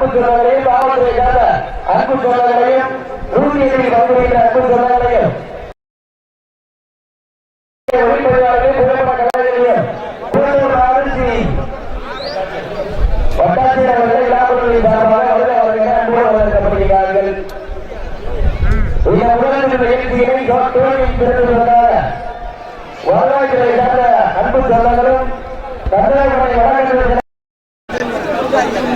அன்பு சொந்தங்களையும் காவல்துறை சார்ந்த அன்பு சொந்தங்களையும் நூற்றி எட்டில் பங்குபெற்ற அன்பு சொந்தங்களையும். அன்பு சொந்தங்களும் கர்நாடக வடகிழக்கு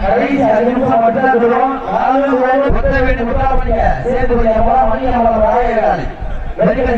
கடைசி அஞ்சு மட்டும் சொல்லுவோம். நாலு ஓடு புத்தக வேண்டும். முத்தாமணிய சேர்ந்து மணி அமலம் ராயகாரி வெற்றிகளை